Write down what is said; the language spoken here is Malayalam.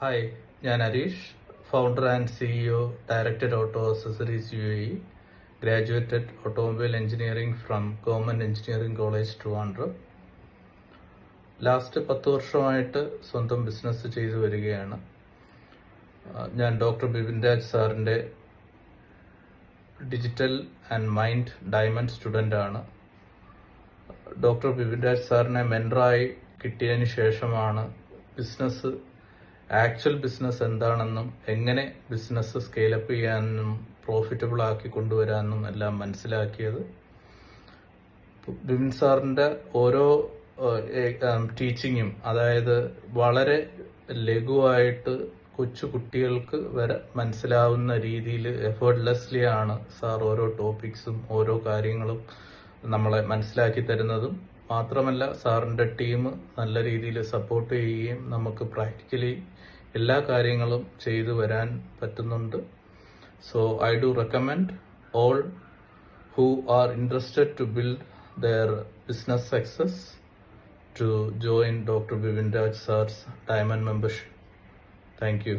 ഹായ് ഞാൻ Areesh founder and CEO director auto accessories U A graduated automobile engineering from government engineering college Trivandrum last പത്ത് വർഷമായിട്ട് സ്വന്തം ബിസിനസ് ചെയ്തു വരികയാണ്. ഞാൻ ഡോക്ടർ ബിപിൻ രാജ് സാറിന്റെ digital and mind diamond student ആണ്. ഡോക്ടർ ബിപിൻ രാജ് സാറിനെ മെൻറായി കിട്ടിയതിന് ശേഷമാണ് ബിസിനസ് ആക്ച്വൽ ബിസിനസ് എന്താണെന്നും എങ്ങനെ ബിസിനസ് സ്കെയിലപ്പ് ചെയ്യാനും പ്രോഫിറ്റബിൾ ആക്കി കൊണ്ടുവരാനും എല്ലാം മനസ്സിലാക്കിയത് ബിബിൻ സാറിന്റെ ഓരോ ടീച്ചിങ്ങും അതായത് വളരെ ലഘുവായിട്ട് കൊച്ചു കുട്ടികൾക്ക് വരെ മനസ്സിലാവുന്ന രീതിയിൽ എഫേർട്ട്ലെസ്ലി ആണ് സാർ ഓരോ ടോപ്പിക്സും ഓരോ കാര്യങ്ങളും നമ്മളെ മനസ്സിലാക്കി തരുന്നതും. മാത്രമല്ല സാറിന്റെ ടീം നല്ല രീതിയിൽ സപ്പോർട്ട് ചെയ്യുകയും നമുക്ക് പ്രാക്ടിക്കലി എല്ലാ കാര്യങ്ങളും ചെയ്തു വരാൻ പറ്റുന്നുണ്ട് so I do recommend all who are interested to build their business success to join Dr. Bivin Raj Sir's Diamond membership. Thank you.